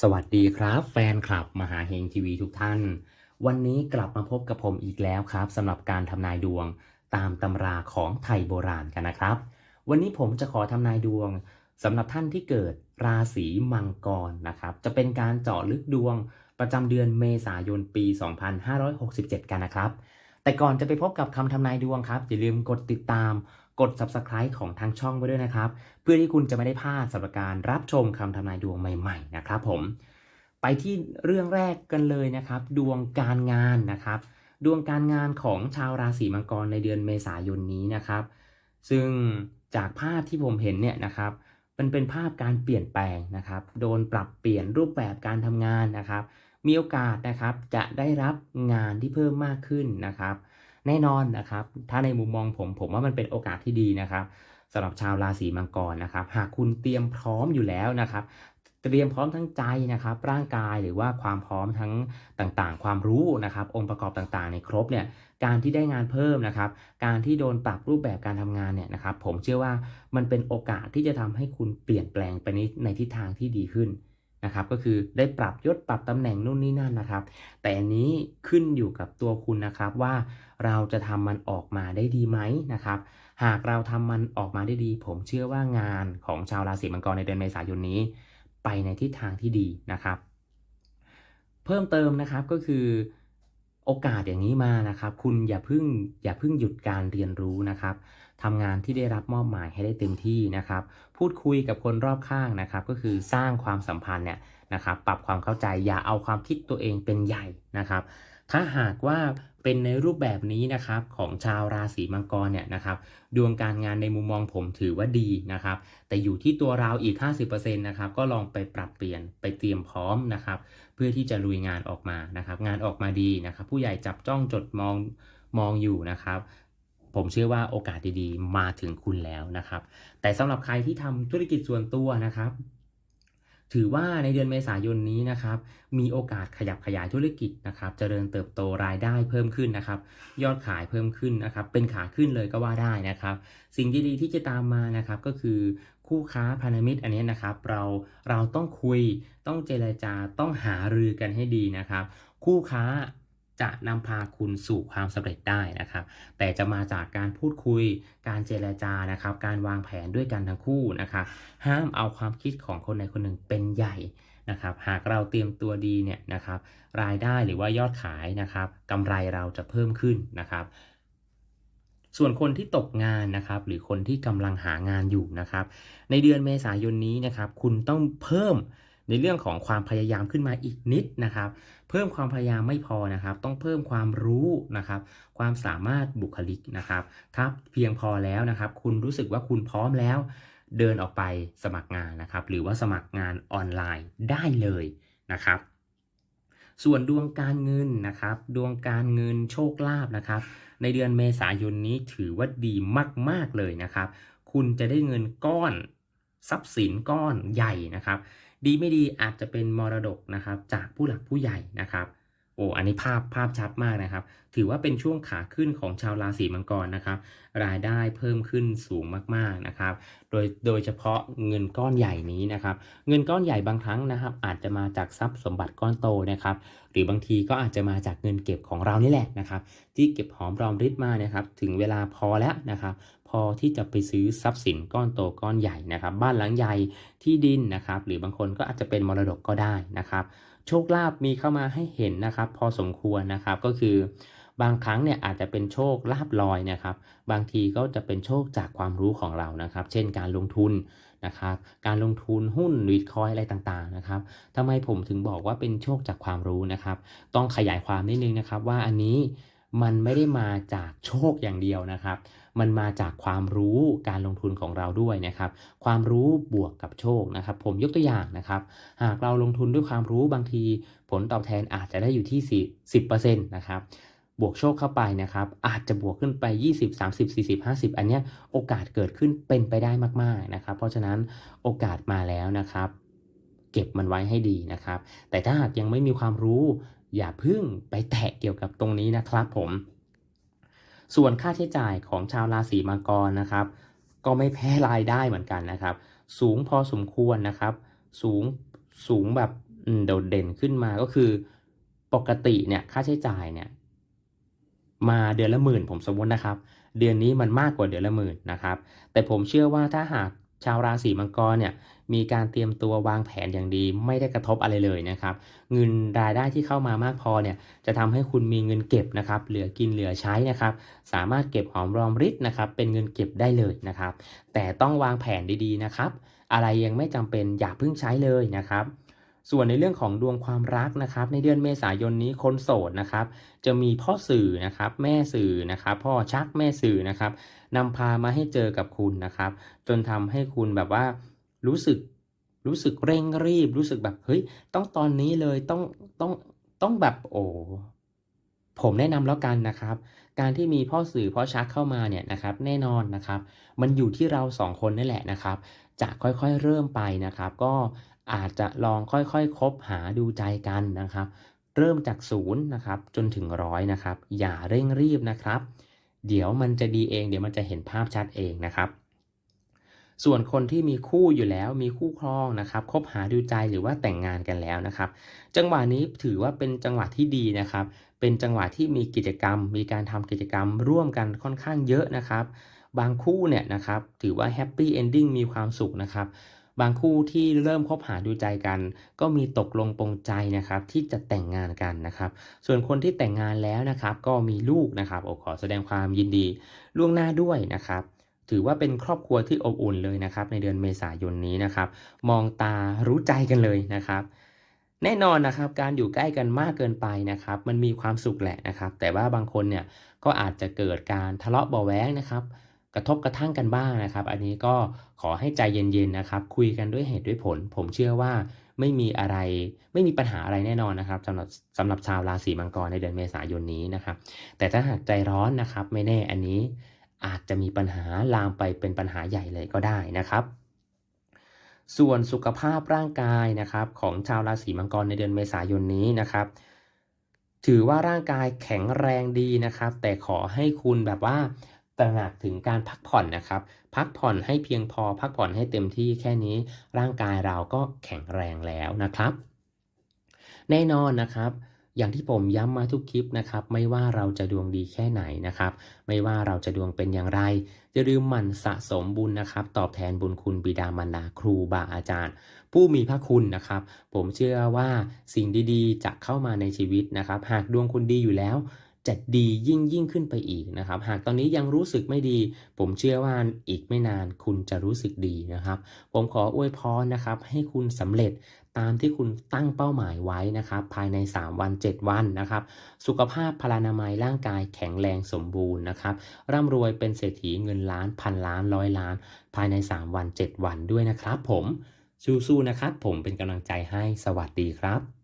สวัสดีครับ แฟนคลับมหาเฮงทีวีทุกท่าน วันนี้กลับมาพบกับผมอีกแล้วครับสำหรับการทำนายดวงตามตำราของไทยโบราณกันนะครับ วันนี้ผมจะขอทำนายดวงสำหรับท่านที่เกิดราศีมังกรนะครับ จะเป็นการเจาะลึกดวงประจำเดือนเมษายนปี 2567 กันนะครับ แต่ก่อนจะไปพบกับคำทำนายดวงครับอย่าลืมกดติดตาม กด subscribe ของทางช่องไว้ด้วยนะครับ เพื่อที่คุณจะไม่ได้พลาดสำหรับการรับชมคำทำนายดวงใหม่ๆนะครับผมไปที่เรื่องแรกกันเลยนะครับ ดวงการงานนะครับ ดวงการงานของชาวราศีมังกรในเดือนเมษายนนี้นะครับ ซึ่งจากภาพที่ผมเห็นเนี่ยนะครับมันเป็นภาพการเปลี่ยนแปลงนะครับ โดนปรับเปลี่ยนรูปแบบการทำงานนะครับ มีโอกาสนะครับจะได้รับงานที่เพิ่มมากขึ้นนะครับ แน่นอนนะครับ ถ้าในมุมมองผมผมว่ามันเป็นโอกาสที่ดีนะครับสำหรับชาวราศีมังกรนะครับ หากคุณเตรียมพร้อมอยู่แล้วนะครับเตรียมพร้อมทั้งใจนะครับ ร่างกายหรือว่าความพร้อมทั้งต่างๆ ความรู้นะครับ องค์ประกอบต่างๆ ในครบเนี่ยการที่ได้งานเพิ่มนะครับ การที่โดนปรับรูปแบบการทำงานเนี่ยนะครับ ผมเชื่อว่ามันเป็นโอกาสที่จะทำให้คุณเปลี่ยนแปลงไปในทิศทางที่ดีขึ้น นะครับก็คือได้ปรับยศปรับตำแหน่งนู่นนี่นั่นนะครับ แต่อันนี้ขึ้นอยู่กับตัวคุณนะครับว่าเราจะทำมันออกมาได้ดีไหมนะครับ หากเราทำมันออกมาได้ดี ผมเชื่อว่างานของชาวราศีมังกรในเดือนเมษายนนี้ ไปในทิศทางที่ดีนะครับ เพิ่มเติมนะครับก็คือ โอกาสอย่างนี้มานะครับ คุณอย่าเพิ่งอย่าเพิ่งหยุดการเรียนรู้นะครับทำงานที่ได้รับมอบหมายให้ได้เต็มที่นะครับ พูดคุยกับคนรอบข้างนะครับ ก็คือสร้างความสัมพันธ์เนี่ยนะครับ ปรับความเข้าใจอย่าเอาความคิดตัวเองเป็นใหญ่นะครับ ถ้าหากว่า เป็นในรูปแบบนี้นะครับของชาวราศีมังกรเนี่ยนะครับดวงการงานในมุมมองผมถือว่าดีนะครับ แต่อยู่ที่ตัวเราอีก 50%นะครับก็ลองไปปรับเปลี่ยนไปเตรียมพร้อมนะครับ เพื่อที่จะลุยงานออกมานะครับ งานออกมาดีนะครับ ผู้ใหญ่จับจ้องจดมองมองอยู่นะครับผมเชื่อว่าโอกาสดีๆ มาถึงคุณแล้วนะครับ แต่สำหรับใครที่ทำธุรกิจส่วนตัวนะครับ ถือว่าในเดือนเมษายนนี้นะครับ มีโอกาสขยับขยายธุรกิจนะครับเจริญเติบโตรายได้เพิ่มขึ้นนะครับ ยอดขายเพิ่มขึ้นนะครับ เป็นขาขึ้นเลยก็ว่าได้นะครับ สิ่งดีๆที่จะตามมานะครับก็คือคู่ค้าพันธมิตรอันนี้นะครับ เราเราต้องคุยต้องเจรจาต้องหารือกันให้ดีนะครับ คู่ค้า จะนำพาคุณสู่ความสำเร็จได้นะครับ แต่จะมาจากการพูดคุย การเจรจานะครับ การวางแผนด้วยกันทั้งคู่นะครับห้ามเอาความคิดของคนใดคนหนึ่งเป็นใหญ่นะครับ หากเราเตรียมตัวดีเนี่ยนะครับ รายได้หรือว่ายอดขายนะครับกำไรเราจะเพิ่มขึ้นนะครับส่วนคนที่ตกงานนะครับ หรือคนที่กำลังหางานอยู่นะครับ ในเดือนเมษายนนี้นะครับ คุณต้องเพิ่ม ในเรื่องของความพยายามขึ้นมาอีกนิดนะครับ เพิ่มความพยายามไม่พอนะครับ ต้องเพิ่มความรู้นะครับ ความสามารถบุคลิกนะครับ ถ้าเพียงพอแล้วนะครับ คุณรู้สึกว่าคุณพร้อมแล้ว เดินออกไปสมัครงานนะครับ หรือว่าสมัครงานออนไลน์ได้เลยนะครับ ส่วนดวงการเงินนะครับ ดวงการเงินโชคลาภนะครับ ในเดือนเมษายนนี้ถือว่าดีมาก ๆเลยนะครับ คุณจะได้เงินก้อนทรัพย์สินก้อนใหญ่นะครับ ดีไม่ดีอาจจะเป็นมรดกนะครับจากผู้หลักผู้ใหญ่นะครับ โอ้อันนี้ภาพภาพชัดมากนะครับ ถือว่าเป็นช่วงขาขึ้นของชาวราศีมังกรนะครับ รายได้เพิ่มขึ้นสูงมากๆนะครับ โดยโดยเฉพาะเงินก้อนใหญ่นี้นะครับ เงินก้อนใหญ่บางครั้งนะครับ อาจจะมาจากทรัพย์สมบัติก้อนโตนะครับ หรือบางทีก็อาจจะมาจากเงินเก็บของเรานี่แหละนะครับ ที่เก็บหอมรอมริบมานะครับ ถึงเวลาพอแล้วนะครับพอที่จะไปซื้อทรัพย์สินก้อนโตก้อนใหญ่นะครับ บ้านหลังใหญ่ที่ดินนะครับ หรือบางคนก็อาจจะเป็นมรดกก็ได้นะครับ โชคลาภมีเข้ามาให้เห็นนะครับ พอสมควรนะครับก็คือบางครั้งเนี่ยอาจจะเป็นโชคลาภลอยนะครับ บางทีก็จะเป็นโชคจากความรู้ของเรานะครับ เช่นการลงทุนนะครับ การลงทุนหุ้นวิตคอยอะไรต่างๆนะครับทำไมผมถึงบอกว่าเป็นโชคจากความรู้นะครับ ต้องขยายความนิดนึงนะครับว่าอันนี้ มันไม่ได้มาจากโชคอย่างเดียวนะครับ มันมาจากความรู้การลงทุนของเราด้วยนะครับ ความรู้บวกกับโชคนะครับ ผมยกตัวอย่างนะครับ หากเราลงทุนด้วยความรู้บางที ผลตอบแทนอาจจะได้อยู่ที่ 10%นะครับบวกโชคเข้าไปนะครับ อาจจะบวกขึ้นไป 20 30 40 50 อันเนี้ยโอกาสเกิดขึ้นเป็นไปได้มากๆนะครับ เพราะฉะนั้นโอกาสมาแล้วนะครับ เก็บมันไว้ให้ดีนะครับ แต่ถ้าหากยังไม่มีความรู้ อย่าพึ่งไปแตะเกี่ยวกับตรงนี้นะครับผม ส่วนค่าใช้จ่ายของชาวราศีมังกรนะครับ ก็ไม่แพ้รายได้เหมือนกันนะครับ สูงพอสมควรนะครับ สูงสูงแบบโดดเด่นขึ้นมาก็คือ ปกติเนี่ยค่าใช้จ่ายเนี่ยมาเดือนละหมื่นผมสมมตินะครับ เดือนนี้มันมากกว่าเดือนละหมื่นนะครับ แต่ผมเชื่อว่าถ้าหาก ชาวราศีมังกรเนี่ยมีการเตรียมตัววางแผนอย่างดี ไม่ได้กระทบอะไรเลยนะครับ เงินรายได้ที่เข้ามามากพอเนี่ยจะทำให้คุณมีเงินเก็บนะครับ เหลือกินเหลือใช้นะครับ สามารถเก็บหอมรอมริบนะครับ เป็นเงินเก็บได้เลยนะครับ แต่ต้องวางแผนดีๆนะครับ อะไรยังไม่จำเป็นอย่าเพิ่งใช้เลยนะครับ ส่วนในเรื่องของดวงความรักนะครับ ในเดือนเมษายนนี้คนโสดนะครับ จะมีพ่อสื่อนะครับ แม่สื่อนะครับ พ่อชักแม่สื่อนะครับนำพามาให้เจอกับคุณนะครับ จนทำให้คุณแบบว่ารู้สึกรู้สึกเร่งรีบ รู้สึกแบบเฮ้ยต้องตอนนี้เลยต้องต้องต้องแบบโอ้ผมแนะนำแล้วกันนะครับ การที่มีพ่อสื่อพ่อชักเข้ามาเนี่ยนะครับแน่นอนนะครับ มันอยู่ที่เราสองคนนั่แหละนะครับ จะค่อยๆเริ่มไปนะครับ ก็ อาจจะลองค่อยๆคบหาดูใจกันนะครับ เริ่มจากศูนย์นะครับจนถึงร้อยนะครับ อย่าเร่งรีบนะครับ เดี๋ยวมันจะดีเอง เดี๋ยวมันจะเห็นภาพชัดเองนะครับ ส่วนคนที่มีคู่อยู่แล้วมีคู่ครองนะครับคบหาดูใจหรือว่าแต่งงานกันแล้วนะครับ จังหวะนี้ถือว่าเป็นจังหวะที่ดีนะครับ เป็นจังหวะที่มีกิจกรรม มีการทำกิจกรรมร่วมกันค่อนข้างเยอะนะครับ บางคู่เนี่ยนะครับถือว่าแฮปปี้เอนดิ้งมีความสุขนะครับ บางคู่ที่เริ่มคบหาดูใจกัน ก็มีตกลงปรงใจนะครับที่จะแต่งงานกันนะครับ ส่วนคนที่แต่งงานแล้วนะครับก็มีลูกนะครับโอขอแสดงความยินดีล่วงหน้าด้วยนะครับถือว่าเป็นครอบครัวที่อบอุ่นเลยนะครับในเดือนเมษายนนี้นะครับ มองตารู้ใจกันเลยนะครับ แน่นอนนะครับการอยู่ใกล้กันมากเกินไปนะครับ มันมีความสุขแหละนะครับ แต่ว่าบางคนเนี่ยก็อาจจะเกิดการทะเลาะเบาแว้งนะครับ กระทบกระทั่งกันบ้างนะครับ อันนี้ก็ขอให้ใจเย็นๆนะครับ คุยกันด้วยเหตุด้วยผล ผมเชื่อว่าไม่มีอะไรไม่มีปัญหาอะไรแน่นอนนะครับสำหรับสำหรับชาวราศีมังกรในเดือนเมษายนนี้นะครับ แต่ถ้าหากใจร้อนนะครับ ไม่แน่อันนี้อาจจะมีปัญหาลามไปเป็นปัญหาใหญ่เลยก็ได้นะครับ ส่วนสุขภาพร่างกายนะครับของชาวราศีมังกรในเดือนเมษายนนี้นะครับ ถือว่าร่างกายแข็งแรงดีนะครับ แต่ขอให้คุณแบบว่า ตระหนักถึงการพักผ่อนนะครับ พักผ่อนให้เพียงพอ พักผ่อนให้เต็มที่แค่นี้ ร่างกายเราก็แข็งแรงแล้วนะครับ แน่นอนนะครับ อย่างที่ผมย้ำมาทุกคลิปนะครับ ไม่ว่าเราจะดวงดีแค่ไหนนะครับ ไม่ว่าเราจะดวงเป็นอย่างไรอย่าลืมหมั่นสะสมบุญนะครับ ตอบแทนบุญคุณบิดามารดาครูบาอาจารย์ ผู้มีพระคุณนะครับ ผมเชื่อว่าสิ่งดีๆ จะเข้ามาในชีวิตนะครับ หากดวงคุณดีอยู่แล้ว จะดียิ่งยิ่งขึ้นไปอีกนะครับ หากตอนนี้ยังรู้สึกไม่ดี ผมเชื่อว่าอีกไม่นานคุณจะรู้สึกดีนะครับ ผมขออวยพรนะครับ ให้คุณสำเร็จตามที่คุณตั้งเป้าหมายไว้นะครับ ภายใน 3 วัน 7 วันนะครับ สุขภาพพลานามัยร่างกายแข็งแรงสมบูรณ์นะครับร่ำรวยเป็นเศรษฐีเงินล้านพันล้านร้อยล้าน ภายใน 3 วัน 7 วันด้วยนะครับ ผมสู้ๆนะครับ ผมเป็นกำลังใจให้สวัสดีครับ